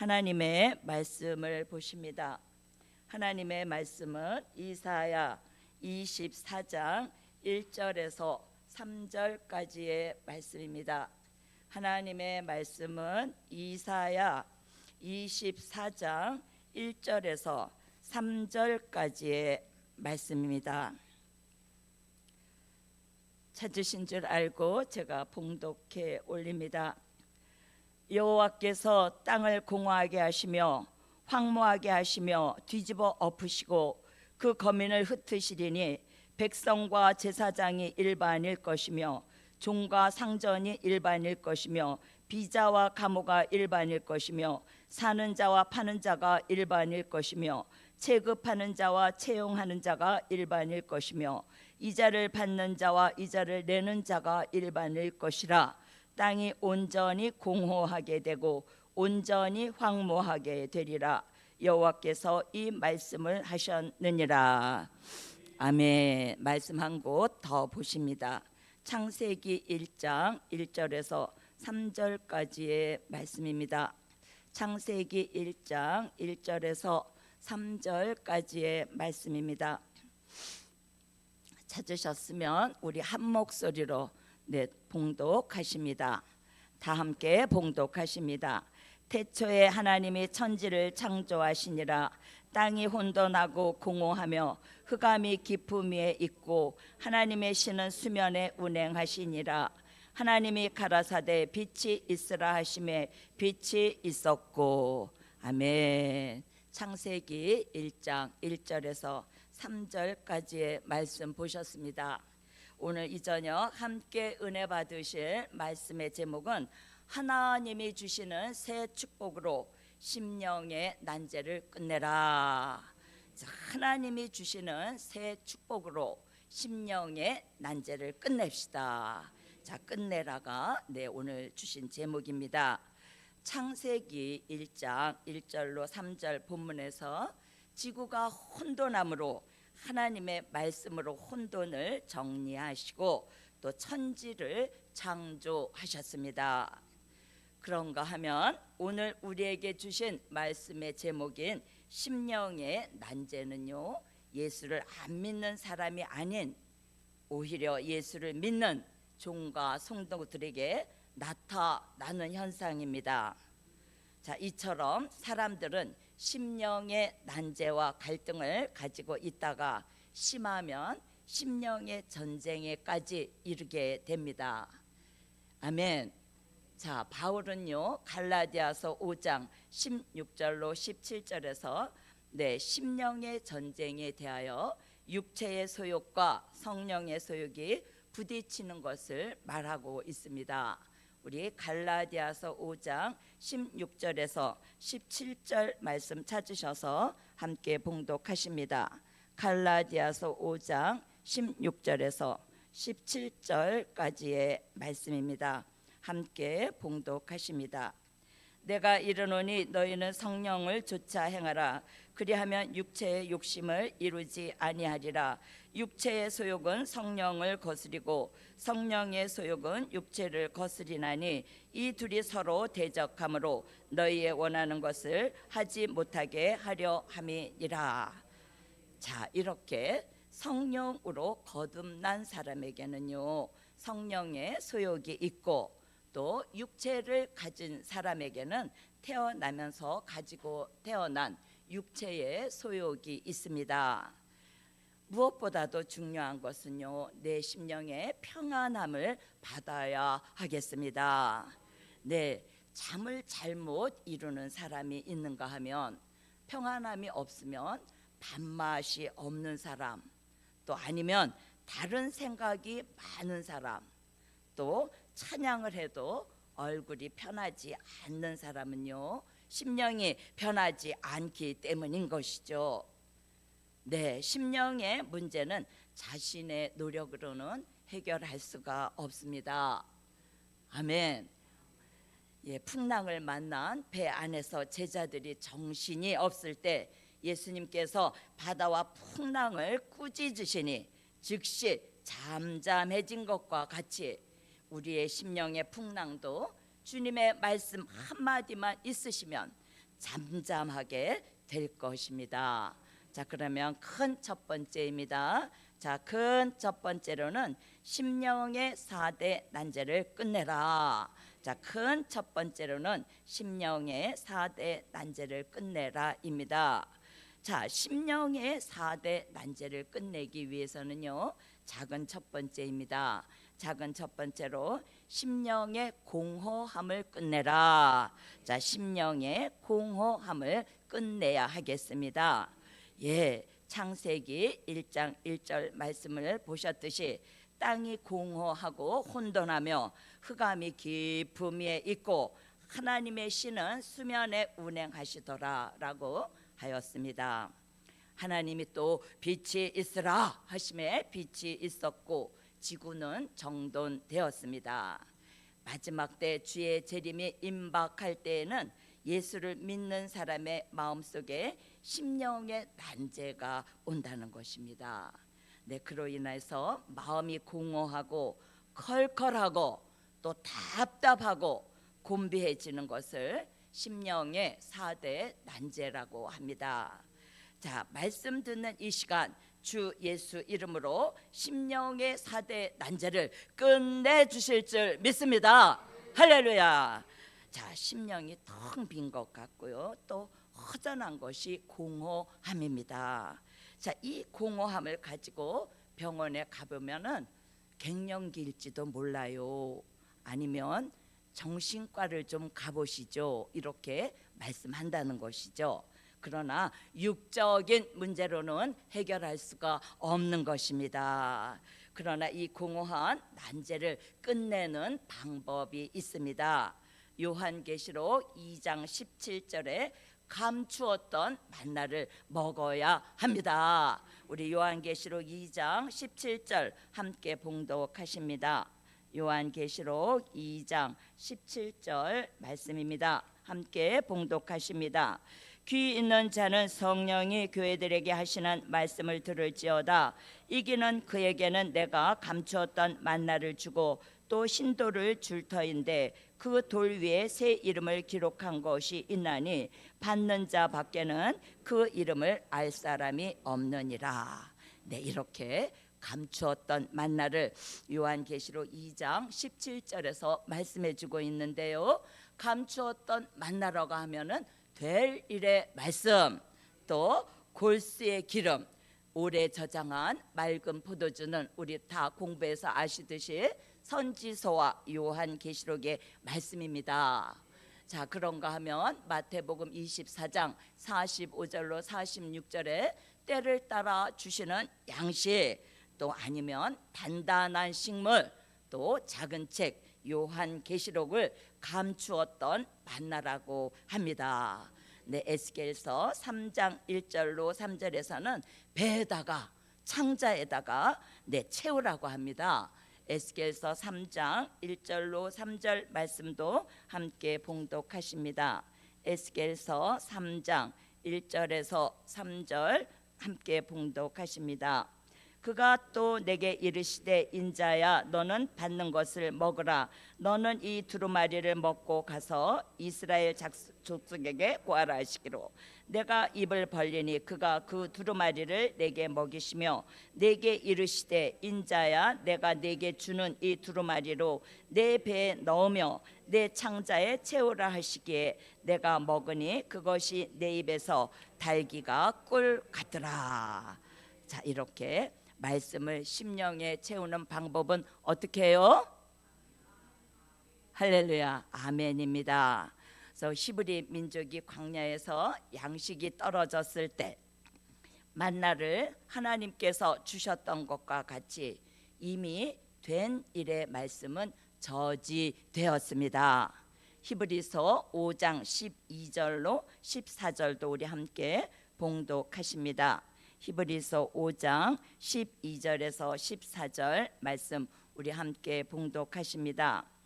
하나님의 말씀을 보십니다. 하나님의 말씀은 이사야 24장 1절에서 3절까지의 말씀입니다. 하나님의 말씀은 이사야 24장 1절에서 3절까지의 말씀입니다. 찾으신 줄 알고 제가 봉독해 올립니다. 여호와께서 땅을 공허하게 하시며 황무하게 하시며 뒤집어 엎으시고 그 거민을 흩으시리니 백성과 제사장이 일반일 것이며 종과 상전이 일반일 것이며 비자와 가모가 일반일 것이며 사는 자와 파는 자가 일반일 것이며 체급하는 자와 채용하는 자가 일반일 것이며 이자를 받는 자와 이자를 내는 자가 일반일 것이라 땅이 온전히 공허하게 되고 온전히 황무하게 되리라. 여호와께서 이 말씀을 하셨느니라. 아멘. 말씀 한 곳 더 보십니다. 창세기 1장 1절에서 3절까지의 말씀입니다. 창세기 1장 1절에서 3절까지의 말씀입니다. 찾으셨으면 우리 한 목소리로 네, 봉독하십니다. 다 함께 봉독하십니다. 태초에 하나님이 천지를 창조하시니라 땅이 혼돈하고 공허하며 흑암이 깊음 위에 있고 하나님의 신은 수면에 운행하시니라 하나님이 가라사대 빛이 있으라 하심에 빛이 있었고 아멘 창세기 1장 1절에서 3절까지의 말씀 보셨습니다. 오늘 이 저녁 함께 은혜 받으실 말씀의 제목은 하나님이 주시는 새 축복으로 심령의 난제를 끝내라. 자, 하나님이 주시는 새 축복으로 심령의 난제를 끝냅시다. 자, 끝내라가 네 오늘 주신 제목입니다. 창세기 1장 1절로 3절 본문에서 지구가 혼돈함으로 하나님의 말씀으로 혼돈을 정리하시고 또 천지를 창조하셨습니다. 그런가 하면 오늘 우리에게 주신 말씀의 제목인 심령의 난제는요. 예수를 안 믿는 사람이 아닌 오히려 예수를 믿는 종과 성도들에게 나타나는 현상입니다. 자, 이처럼 사람들은 심령의 난제와 갈등을 가지고 있다가 심하면 심령의 전쟁에까지 이르게 됩니다. 아멘. 자, 바울은요. 갈라디아서 5장 16절로 17절에서 네, 심령의 전쟁에 대하여 육체의 소욕과 성령의 소욕이 부딪히는 것을 말하고 있습니다. 우리 갈라디아서 5장 16절에서 17절 말씀 찾으셔서 함께 봉독하십니다. 갈라디아서 5장 16절에서 17절까지의 말씀입니다. 함께 봉독하십니다. 내가 이르노니 너희는 성령을 조차 행하라 그리하면 육체의 욕심을 이루지 아니하리라 육체의 소욕은 성령을 거스리고 성령의 소욕은 육체를 거스리나니 이 둘이 서로 대적하므로 너희의 원하는 것을 하지 못하게 하려 함이니라 자 이렇게 성령으로 거듭난 사람에게는요 성령의 소욕이 있고 또 육체를 가진 사람에게는 태어나면서 가지고 태어난 육체의 소욕이 있습니다. 무엇보다도 중요한 것은요, 내 심령의 평안함을 받아야 하겠습니다. 네, 잠을 잘못 이루는 사람이 있는가 하면 평안함이 없으면 밥맛이 없는 사람, 또 아니면 다른 생각이 많은 사람, 또 찬양을 해도 얼굴이 편하지 않는 사람은요 심령이 편하지 않기 때문인 것이죠. 네, 심령의 문제는 자신의 노력으로는 해결할 수가 없습니다. 아멘. 예, 풍랑을 만난 배 안에서 제자들이 정신이 없을 때 예수님께서 바다와 풍랑을 꾸짖으시니 즉시 잠잠해진 것과 같이 우리의 심령의 풍랑도 주님의 말씀 한마디만 있으시면 잠잠하게 될 것입니다. 자, 그러면 큰 첫 번째입니다. 자, 큰 첫 번째로는 심령의 사대 난제를 끝내라. 자, 큰 첫 번째로는 심령의 사대 난제를 끝내라입니다. 자, 심령의 사대 난제를 끝내기 위해서는요. 작은 첫 번째입니다. 작은 첫 번째로 심령의 공허함을 끝내라. 자, 심령의 공허함을 끝내야 하겠습니다. 예, 창세기 1장 1절 말씀을 보셨듯이 땅이 공허하고 혼돈하며 흑암이 깊음 위에 있고 하나님의 신은 수면에 운행하시더라라고 하였습니다. 하나님이 또 빛이 있으라 하심에 빛이 있었고 지구는 정돈되었습니다. 마지막 때 주의 재림이 임박할 때에는 예수를 믿는 사람의 마음속에 심령의 난제가 온다는 것입니다. 네, 그로 인해서 마음이 공허하고 컬컬하고 또 답답하고 곤비해지는 것을 심령의 사대 난제라고 합니다. 자, 말씀 듣는 이 시간 주 예수 이름으로 심령의 사대 난제를 끝내 주실 줄 믿습니다. 할렐루야. 자, 심령이 텅 빈 것 같고요. 또 허전한 것이 공허함입니다. 자, 이 공허함을 가지고 병원에 가보면은 갱년기일지도 몰라요. 아니면 정신과를 좀 가보시죠. 이렇게 말씀한다는 것이죠. 그러나 육적인 문제로는 해결할 수가 없는 것입니다. 그러나 이 공허한 난제를 끝내는 방법이 있습니다. 요한계시록 2장 17절에 감추었던 만나를 먹어야 합니다. 우리 요한계시록 2장 17절 함께 봉독하십니다. 요한계시록 2장 17절 말씀입니다. 함께 봉독하십니다. 귀 있는 자는 성령이 교회들에게 하시는 말씀을 들을지어다. 이기는 그에게는 내가 감추었던 만나를 주고 또 신도를 줄 터인데 그 돌 위에 새 이름을 기록한 것이 있나니 받는 자 밖에는 그 이름을 알 사람이 없느니라. 네, 이렇게 감추었던 만나를 요한계시록 2장 17절에서 말씀해 주고 있는데요. 감추었던 만나라고 하면은 될 일의 말씀 또 골수의 기름 오래 저장한 맑은 포도주는 우리 다 공부해서 아시듯이 선지서와 요한계시록의 말씀입니다. 자 그런가 하면 마태복음 24장 45절로 46절에 때를 따라 주시는 양식 또 아니면 단단한 식물 또 작은 책 요한계시록을 감추었던 만나라고 합니다. 네, 에스겔서 3장 1절로 3절에서는 배에다가 창자에다가 네, 채우라고 합니다. 에스겔서 3장 1절로 3절 말씀도 함께 봉독하십니다. 에스겔서 3장 1절에서 3절 함께 봉독하십니다. 그가 또 내게 이르시되 인자야 너는 받는 것을 먹으라 너는 이 두루마리를 먹고 가서 이스라엘 족속에게 고하라 하시기로 내가 입을 벌리니 그가 그 두루마리를 내게 먹이시며 내게 이르시되 인자야 내가 내게 주는 이 두루마리로 내 배에 넣으며 내 창자에 채우라 하시기에 내가 먹으니 그것이 내 입에서 달기가 꿀 같더라 자 이렇게 말씀을 심령에 채우는 방법은 어떻게 해요? 할렐루야 아멘입니다. 그래서 히브리 민족이 광야에서 양식이 떨어졌을 때 만나를 하나님께서 주셨던 것과 같이 이미 된 일의 말씀은 저지되었습니다. 히브리서 5장 12절로 14절도 우리 함께 봉독하십니다. 히브리서 5장 12절에서 14절 말씀 우리 함께 봉독하십니다.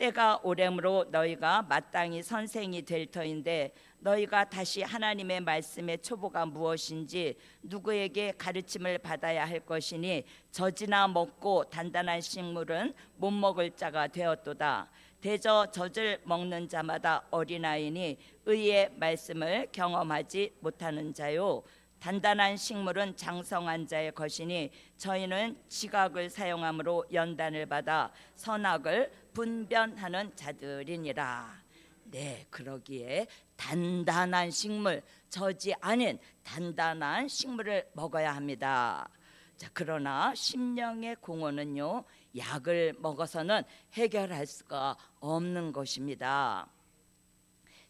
때가 오래므로 너희가 마땅히 선생이 될 터인데 너희가 다시 하나님의 말씀의 초보가 무엇인지 누구에게 가르침을 받아야 할 것이니 젖이나 먹고 단단한 식물은 못 먹을 자가 되었도다. 대저 젖을 먹는 자마다 어린아이니 의의 말씀을 경험하지 못하는 자요 단단한 식물은 장성한 자의 것이니 저희는 지각을 사용함으로 연단을 받아 선악을 분변하는 자들이니라. 네, 그러기에 단단한 식물, 저지 않은 단단한 식물을 먹어야 합니다. 자, 그러나 심령의 공허는요, 약을 먹어서는 해결할 수가 없는 것입니다.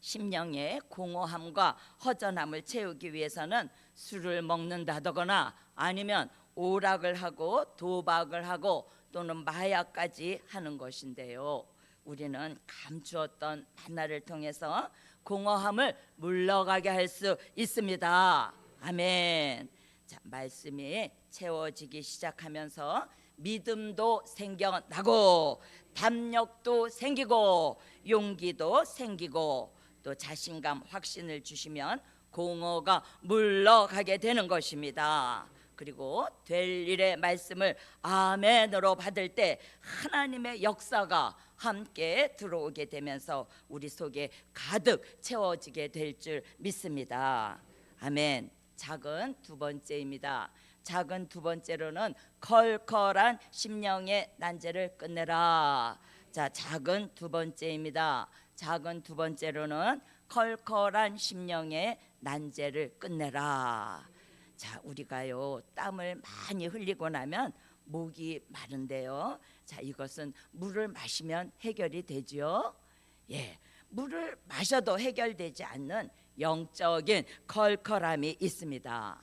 심령의 공허함과 허전함을 채우기 위해서는 술을 먹는다거나 아니면 오락을 하고 도박을 하고 또는 마약까지 하는 것인데요. 우리는 감추었던 만나를 통해서 공허함을 물러가게 할 수 있습니다. 아멘. 자, 말씀이 채워지기 시작하면서 믿음도 생겨나고 담력도 생기고 용기도 생기고 또 자신감 확신을 주시면 공허가 물러가게 되는 것입니다. 그리고 될 일의 말씀을 아멘으로 받을 때 하나님의 역사가 함께 들어오게 되면서 우리 속에 가득 채워지게 될 줄 믿습니다. 아멘. 작은 두 번째입니다. 작은 두 번째로는 컬컬한 심령의 난제를 끝내라. 자, 작은 두 번째입니다. 작은 두 번째로는 컬컬한 심령의 난제를 끝내라. 자, 우리가요 땀을 많이 흘리고 나면 목이 마른데요. 자, 이것은 물을 마시면 해결이 되죠. 예, 물을 마셔도 해결되지 않는 영적인 컬컬함이 있습니다.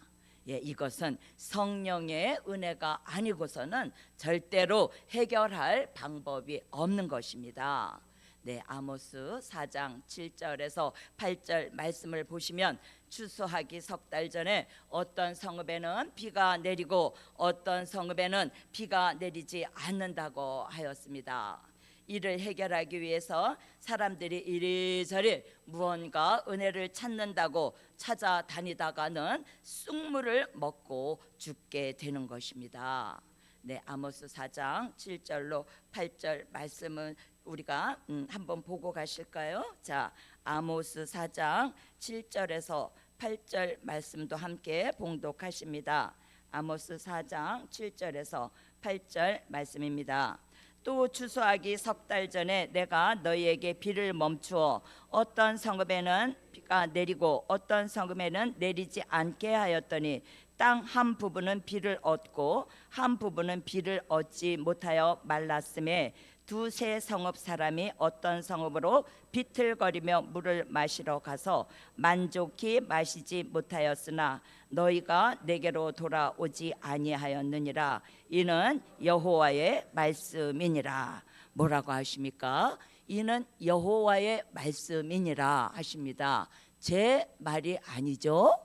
예, 이것은 성령의 은혜가 아니고서는 절대로 해결할 방법이 없는 것입니다. 네, 아모스 4장 7절에서 8절 말씀을 보시면 추수하기 석 달 전에 어떤 성읍에는 비가 내리고 어떤 성읍에는 비가 내리지 않는다고 하였습니다. 이를 해결하기 위해서 사람들이 이리저리 무언가 은혜를 찾는다고 찾아다니다가는 쑥물을 먹고 죽게 되는 것입니다. 네, 아모스 4장 7절로 8절 말씀은 우리가 음, 한번 보고 가실까요? 자, 아모스 4장 7절에서 8절 말씀도 함께 봉독하십니다. 아모스 4장 7절에서 8절 말씀입니다. 또 추수하기 석 달 전에 내가 너희에게 비를 멈추어 어떤 성읍에는 비가 내리고 어떤 성읍에는 내리지 않게 하였더니 땅 한 부분은 비를 얻고 한 부분은 비를 얻지 못하여 말랐음에 두세 성읍 사람이 어떤 성읍으로 비틀거리며 물을 마시러 가서 만족히 마시지 못하였으나 너희가 내게로 돌아오지 아니하였느니라 이는 여호와의 말씀이니라 뭐라고 하십니까? 이는 여호와의 말씀이니라 하십니다. 제 말이 아니죠.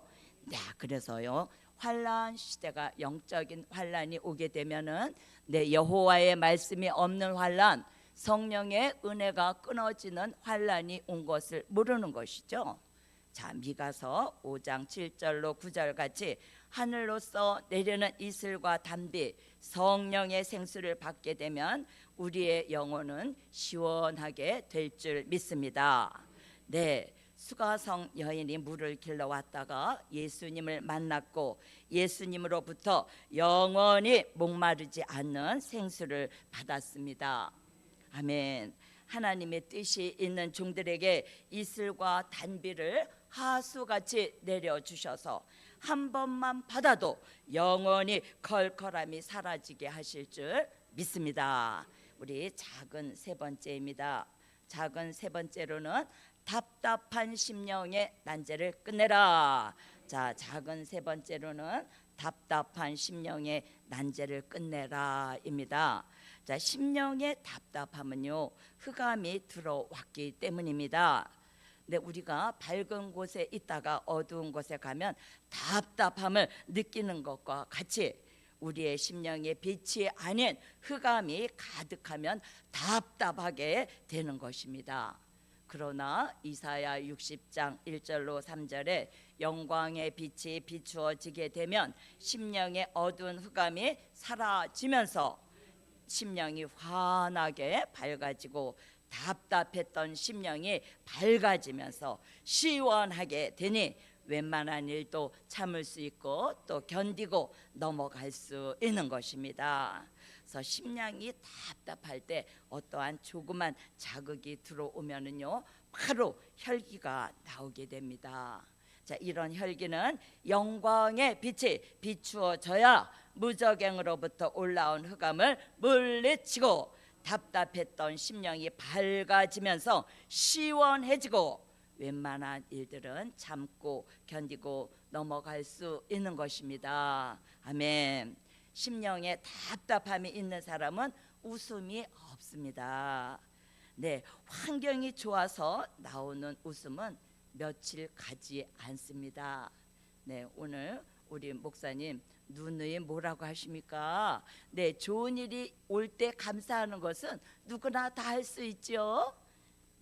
네, 그래서요. 환란 시대가 영적인 환란이 오게 되면은 네, 여호와의 말씀이 없는 환란, 성령의 은혜가 끊어지는 환란이 온 것을 모르는 것이죠. 자, 미가서 5장 7절로 9절 같이 하늘로서 내리는 이슬과 담비, 성령의 생수를 받게 되면 우리의 영혼은 시원하게 될 줄 믿습니다. 네. 수가성 여인이 물을 길러 왔다가 예수님을 만났고 예수님으로부터 영원히 목마르지 않는 생수를 받았습니다. 아멘. 하나님의 뜻이 있는 종들에게 이슬과 단비를 하수같이 내려 주셔서 한 번만 받아도 영원히 컬컬함이 사라지게 하실 줄 믿습니다. 우리 작은 세 번째입니다. 작은 세 번째로는 답답한 심령의 난제를 끝내라. 자, 작은 세 번째로는 답답한 심령의 난제를 끝내라입니다. 자, 심령의 답답함은요 흑암이 들어왔기 때문입니다. 근데 우리가 밝은 곳에 있다가 어두운 곳에 가면 답답함을 느끼는 것과 같이 우리의 심령에 빛이 아닌 흑암이 가득하면 답답하게 되는 것입니다. 그러나 이사야 60장 1절로 3절에 영광의 빛이 비추어지게 되면 심령의 어두운 흑암이 사라지면서 심령이 환하게 밝아지고 답답했던 심령이 밝아지면서 시원하게 되니 웬만한 일도 참을 수 있고 또 견디고 넘어갈 수 있는 것입니다. 그래서 심령이 답답할 때 어떠한 조그만 자극이 들어오면은요 바로 혈기가 나오게 됩니다. 자 이런 혈기는 영광의 빛이 비추어져야 무적행으로부터 올라온 흑암을 물리치고 답답했던 심령이 밝아지면서 시원해지고 웬만한 일들은 참고 견디고 넘어갈 수 있는 것입니다. 아멘. 심령에 답답함이 있는 사람은 웃음이 없습니다. 네, 환경이 좋아서 나오는 웃음은 며칠 가지 않습니다. 네, 오늘 우리 목사님 누누이 뭐라고 하십니까? 네, 좋은 일이 올 때 감사하는 것은 누구나 다 할 수 있죠.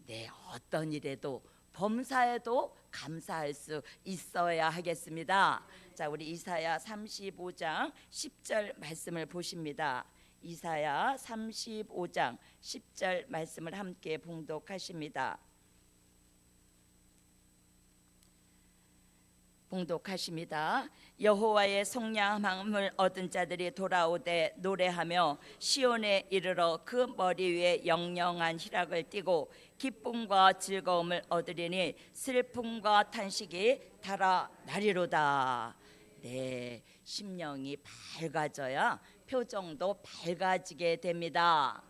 네, 어떤 일에도 범사에도 감사할 수 있어야 하겠습니다. 자, 우리 이사야 35장 10절 말씀을 보십니다. 이사야 35장 10절 말씀을 함께 봉독하십니다. 봉독하십니다. 여호와의 성량함을 얻은 자들이 돌아오되 노래하며 시온에 이르러 그 머리 위에 영영한 희락을 띠고 기쁨과 즐거움을 얻으리니 슬픔과 탄식이 달아나리로다. 네, 심령이 밝아져야 표정도 밝아지게 됩니다.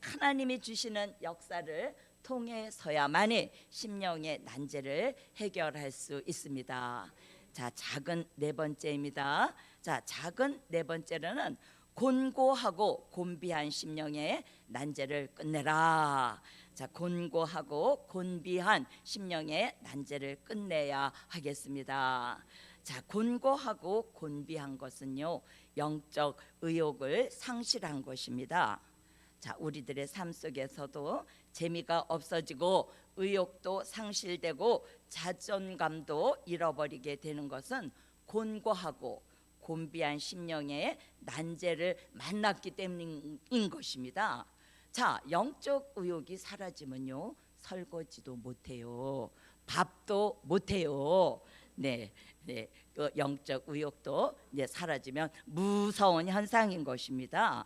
하나님이 주시는 역사를 통해서야만이 심령의 난제를 해결할 수 있습니다. 자, 작은 네 번째입니다. 자, 작은 네 번째로는 곤고하고 곤비한 심령의 난제를 끝내라. 자, 곤고하고 곤비한 심령의 난제를 끝내야 하겠습니다. 자, 곤고하고 곤비한 것은요, 영적 의욕을 상실한 것입니다. 자, 우리들의 삶 속에서도 재미가 없어지고 의욕도 상실되고 자존감도 잃어버리게 되는 것은 곤고하고 곤비한 심령의 난제를 만났기 때문인 것입니다. 자, 영적 의욕이 사라지면요. 설거지도 못 해요. 밥도 못 해요. 네. 네. 그 영적 의욕도 이제 사라지면 무서운 현상인 것입니다.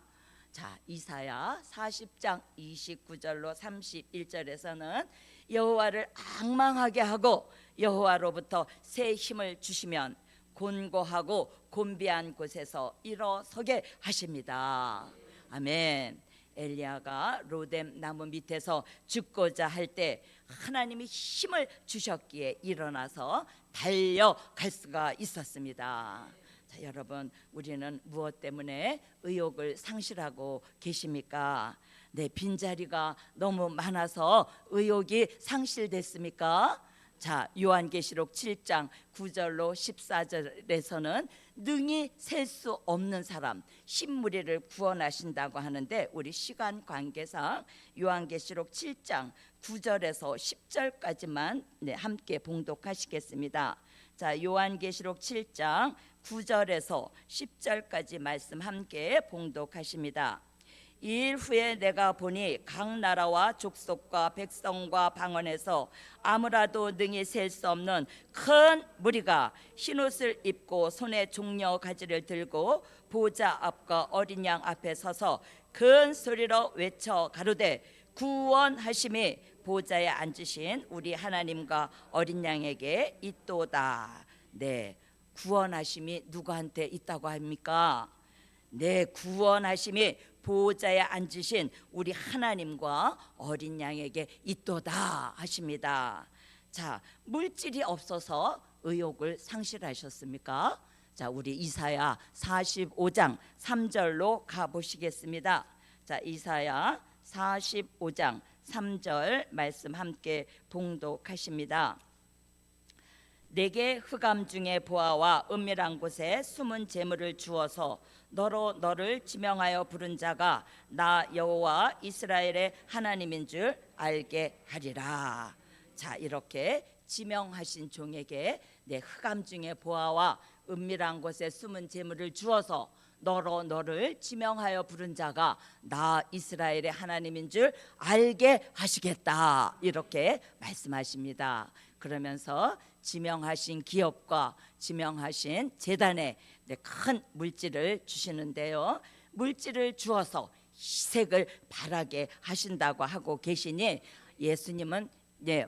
자, 이사야 40장 29절로 31절에서는 여호와를 악망하게 하고 여호와로부터 새 힘을 주시면 곤고하고 곤비한 곳에서 일어서게 하십니다. 아멘. 엘리야가 로뎀 나무 밑에서 죽고자 할 때 하나님이 힘을 주셨기에 일어나서 달려갈 수가 있었습니다. 자, 여러분, 우리는 무엇 때문에 의욕을 상실하고 계십니까? 네, 빈자리가 너무 많아서 의욕이 상실됐습니까? 자, 요한계시록 7장 9절로 14절에서는 능히 셀 수 없는 사람 신무리를 구원하신다고 하는데 우리 시간 관계상 요한계시록 7장 9절에서 10절까지만 네, 함께 봉독하시겠습니다. 자, 요한계시록 7장 9절에서 10절까지 말씀 함께 봉독하십니다. 이일 후에 내가 보니 각 나라와 족속과 백성과 방언에서 아무라도 능히 셀 수 없는 큰 무리가 흰옷을 입고 손에 종려 가지를 들고 보좌 앞과 어린 양 앞에 서서 큰 소리로 외쳐 가로되 구원하심이 보좌에 앉으신 우리 하나님과 어린 양에게 있도다. 네. 구원하심이 누구한테 있다고 합니까? 네, 구원하심이 보호자에 앉으신 우리 하나님과 어린 양에게 있도다 하십니다. 자, 물질이 없어서 의욕을 상실하셨습니까? 자, 우리 이사야 45장 3절로 가 보시겠습니다. 자, 이사야 45장 3절 말씀 함께 봉독하십니다. 내게 흑암 중에 보아와 은밀한 곳에 숨은 재물을 주어서 너로 너를 지명하여 부른 자가 나 여호와 이스라엘의 하나님인 줄 알게 하리라. 자 이렇게 지명하신 종에게 내 흑암 중에 보아와 은밀한 곳에 숨은 재물을 주어서 너로 너를 지명하여 부른 자가 나 이스라엘의 하나님인 줄 알게 하시겠다 이렇게 말씀하십니다. 그러면서 지명하신 기업과 지명하신 재단에 네, 큰 물질을 주시는데요. 물질을 주어서 희색을 바라게 하신다고 하고 계시니 예수님은 네,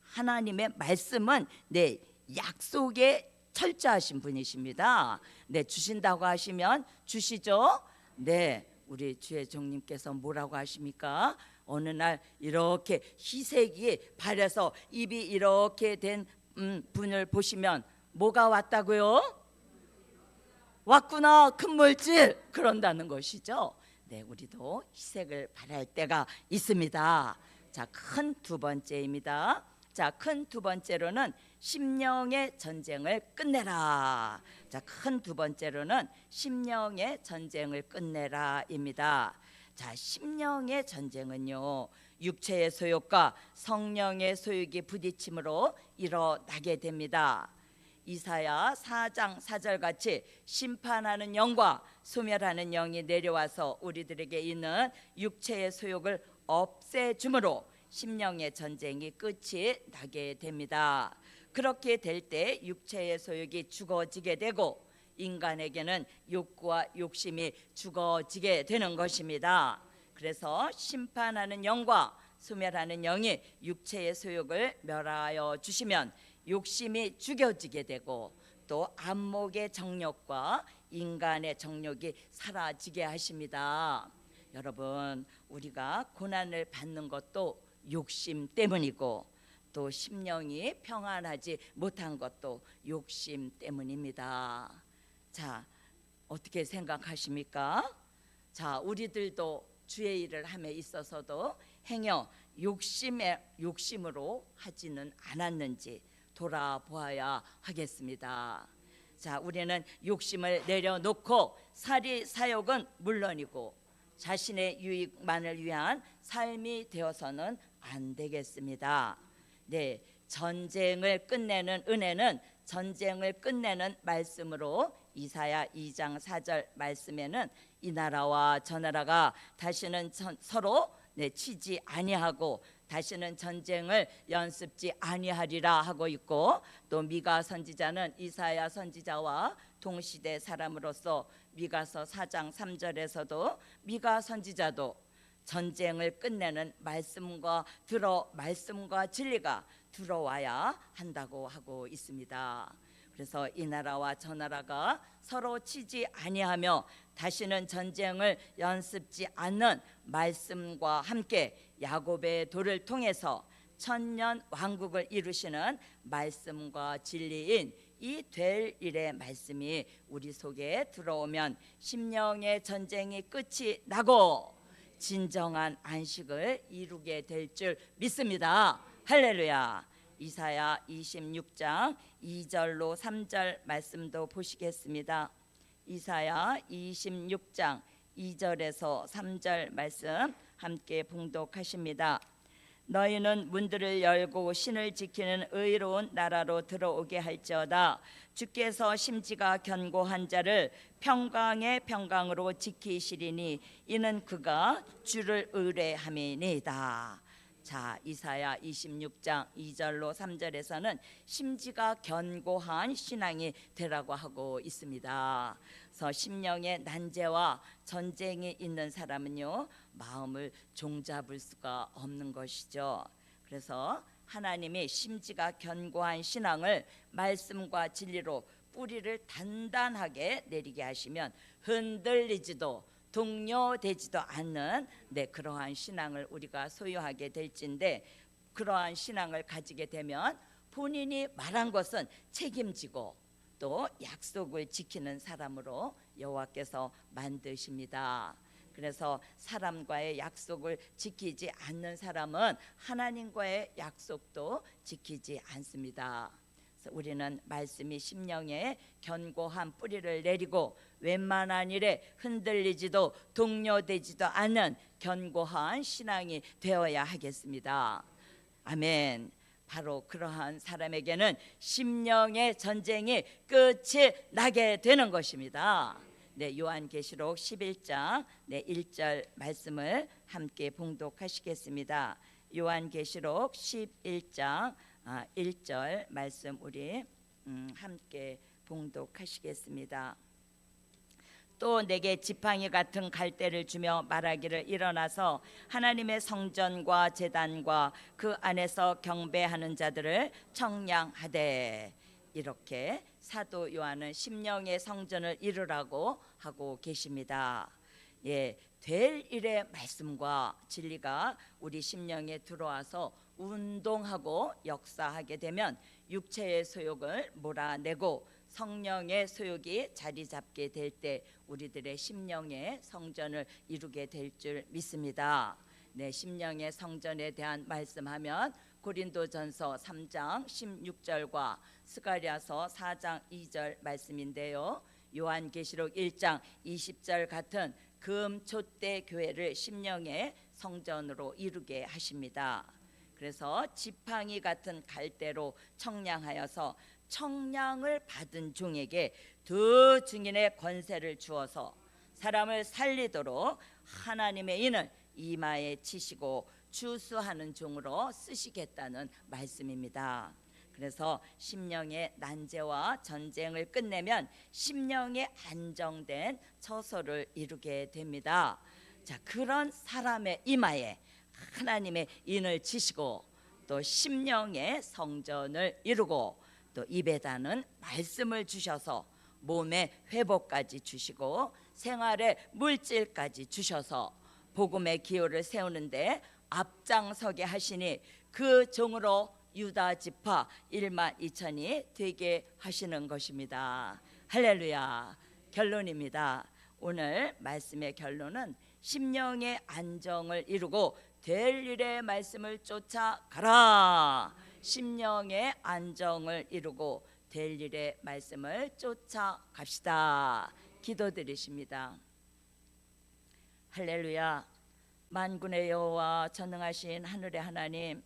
하나님의 말씀은 네, 약속에 철저하신 분이십니다. 네, 주신다고 하시면 주시죠. 네, 우리 주의 종님께서 뭐라고 하십니까? 어느 날 이렇게 희색이 발해서 입이 이렇게 된 음, 분을 보시면 뭐가 왔다고요? 왔구나 큰 물질 그런다는 것이죠. 네, 우리도 희색을 바랄 때가 있습니다. 자, 큰 두 번째입니다. 자, 큰 두 번째로는 심령의 전쟁을 끝내라. 자, 큰 두 번째로는 심령의 전쟁을 끝내라입니다. 자, 심령의 전쟁은요. 육체의 소욕과 성령의 소욕이 부딪힘으로 일어나게 됩니다. 이사야 4장 4절 같이 심판하는 영과 소멸하는 영이 내려와서 우리들에게 있는 육체의 소욕을 없애 주므로 심령의 전쟁이 끝이 나게 됩니다. 그렇게 될 때 육체의 소욕이 죽어지게 되고 인간에게는 욕구와 욕심이 죽어지게 되는 것입니다. 그래서 심판하는 영과 소멸하는 영이 육체의 소욕을 멸하여 주시면 욕심이 죽여지게 되고 또 안목의 정욕과 인간의 정욕이 사라지게 하십니다. 여러분, 우리가 고난을 받는 것도 욕심 때문이고 또 심령이 평안하지 못한 것도 욕심 때문입니다. 자, 어떻게 생각하십니까? 자, 우리들도 주의 일을 함에 있어서도 행여 욕심에 욕심으로 하지는 않았는지 돌아보아야 하겠습니다. 자, 우리는 욕심을 내려놓고 사리 사욕은 물론이고 자신의 유익만을 위한 삶이 되어서는 안 되겠습니다. 네, 전쟁을 끝내는 은혜는 전쟁을 끝내는 말씀으로 이사야 2장 4절 말씀에는 이 나라와 저 나라가 다시는 전- 서로 네, 치지 아니하고 다시는 전쟁을 연습지 아니하리라 하고 있고 또 미가 선지자는 이사야 선지자와 동시대 사람으로서 미가서 4장 3절에서도 미가 선지자도 전쟁을 끝내는 말씀과 들어 말씀과 진리가 들어와야 한다고 하고 있습니다. 그래서 이 나라와 저 나라가 서로 치지 아니하며 다시는 전쟁을 연습지 않는 말씀과 함께 야곱의 돌을 통해서 천년 왕국을 이루시는 말씀과 진리인 이 될 일의 말씀이 우리 속에 들어오면 심령의 전쟁이 끝이 나고 진정한 안식을 이루게 될 줄 믿습니다. 할렐루야. 이사야 26장 2절로 3절 말씀도 보시겠습니다. 이사야 26장 2절에서 3절 말씀 함께 봉독하십니다. 너희는 문들을 열고 신을 지키는 의로운 나라로 들어오게 할지어다 주께서 심지가 견고한 자를 평강의 평강으로 지키시리니 이는 그가 주를 의뢰함이니이다. 자, 이사야 26장 2절로 3절에서는 심지가 견고한 신앙이 되라고 하고 있습니다. 그래서 심령의 난제와 전쟁이 있는 사람은요 마음을 종잡을 수가 없는 것이죠. 그래서 하나님이 심지가 견고한 신앙을 말씀과 진리로 뿌리를 단단하게 내리게 하시면 흔들리지도 동요되지도 않는 네 그러한 신앙을 우리가 소유하게 될진데 그러한 신앙을 가지게 되면 본인이 말한 것은 책임지고 또 약속을 지키는 사람으로 여호와께서 만드십니다. 그래서 사람과의 약속을 지키지 않는 사람은 하나님과의 약속도 지키지 않습니다. 우리는 말씀이 심령에 견고한 뿌리를 내리고 웬만한 일에 흔들리지도 동요되지도 않는 견고한 신앙이 되어야 하겠습니다. 아멘. 바로 그러한 사람에게는 심령의 전쟁이 끝이 나게 되는 것입니다. 네, 요한계시록 11장 네, 1절 말씀을 함께 봉독하시겠습니다. 요한계시록 11장 아, 1절 말씀 우리 음, 함께 봉독하시겠습니다. 또 내게 지팡이 같은 갈대를 주며 말하기를 일어나서 하나님의 성전과 제단과 그 안에서 경배하는 자들을 청량하되 이렇게 사도 요한은 심령의 성전을 이루라고 하고 계십니다. 예, 될 일의 말씀과 진리가 우리 심령에 들어와서 운동하고 역사하게 되면 육체의 소욕을 몰아내고 성령의 소욕이 자리 잡게 될 때 우리들의 심령의 성전을 이루게 될 줄 믿습니다. 네, 심령의 성전에 대한 말씀하면 고린도전서 3장 16절과 스가랴서 4장 2절 말씀인데요. 요한계시록 1장 20절 같은 금초대 교회를 심령의 성전으로 이루게 하십니다. 그래서 지팡이 같은 갈대로 청량하여서 청량을 받은 종에게 두 증인의 권세를 주어서 사람을 살리도록 하나님의 인을 이마에 치시고 주수하는 종으로 쓰시겠다는 말씀입니다. 그래서 심령의 난제와 전쟁을 끝내면 심령의 안정된 처소를 이루게 됩니다. 자, 그런 사람의 이마에 하나님의 인을 치시고 또 심령의 성전을 이루고 또 입에다는 말씀을 주셔서 몸의 회복까지 주시고 생활의 물질까지 주셔서 복음의 기호를 세우는데 앞장서게 하시니 그 종으로 유다 지파 1만 2천이 되게 하시는 것입니다. 할렐루야. 결론입니다. 오늘 말씀의 결론은 심령의 안정을 이루고 될 일의 말씀을 쫓아가라. 심령의 안정을 이루고 될 일의 말씀을 쫓아갑시다. 기도드리십니다. 할렐루야. 만군의 여호와 전능하신 하늘의 하나님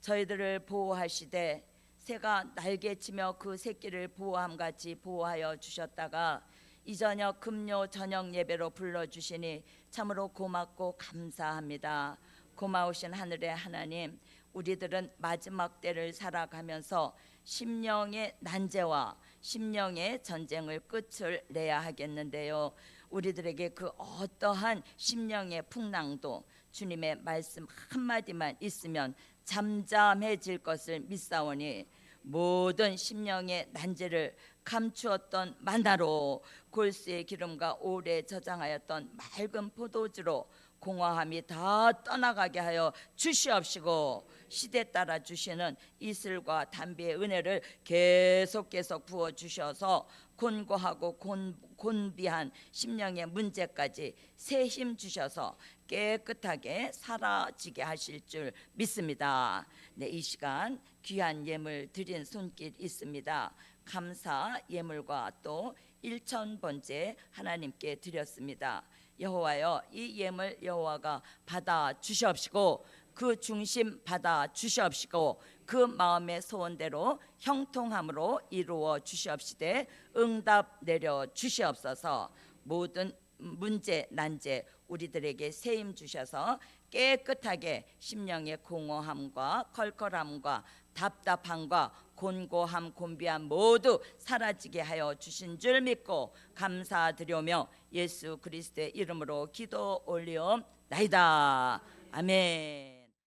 저희들을 보호하시되 새가 날개치며 그 새끼를 보호함 같이 보호하여 주셨다가 이 저녁 금요 저녁 예배로 불러 주시니 참으로 고맙고 감사합니다. 고마우신 하늘의 하나님, 우리들은 마지막 때를 살아가면서 심령의 난제와 심령의 전쟁을 끝을 내야 하겠는데요. 우리들에게 그 어떠한 심령의 풍랑도 주님의 말씀 한마디만 있으면 잠잠해질 것을 믿사오니 모든 심령의 난제를 감추었던 만나로 골수의 기름과 오래 저장하였던 맑은 포도주로 공허함이 다 떠나가게 하여 주시옵시고 시대 따라 주시는 이슬과 담비의 은혜를 계속 계속 부어 주셔서 곤고하고 곤, 곤비한 심령의 문제까지 새 힘 주셔서 깨끗하게 사라지게 하실 줄 믿습니다. 네, 이 시간 귀한 예물 드린 손길 있습니다. 감사 예물과 또 일천 번째 하나님께 드렸습니다. 여호와여 이 예물 여호와가 받아 주시옵시고 그 중심 받아 주시옵시고 그 마음의 소원대로 형통함으로 이루어 주시옵시되 응답 내려 주시옵소서. 모든 문제 난제 우리들에게 세임 주셔서 깨끗하게 심령의 공허함과 컬컬함과 답답함과 곤고함 곤비함 모두 사라지게 하여 주신 줄 믿고 감사드리며 예수 그리스도의 이름으로 기도 올리옵나이다 아멘.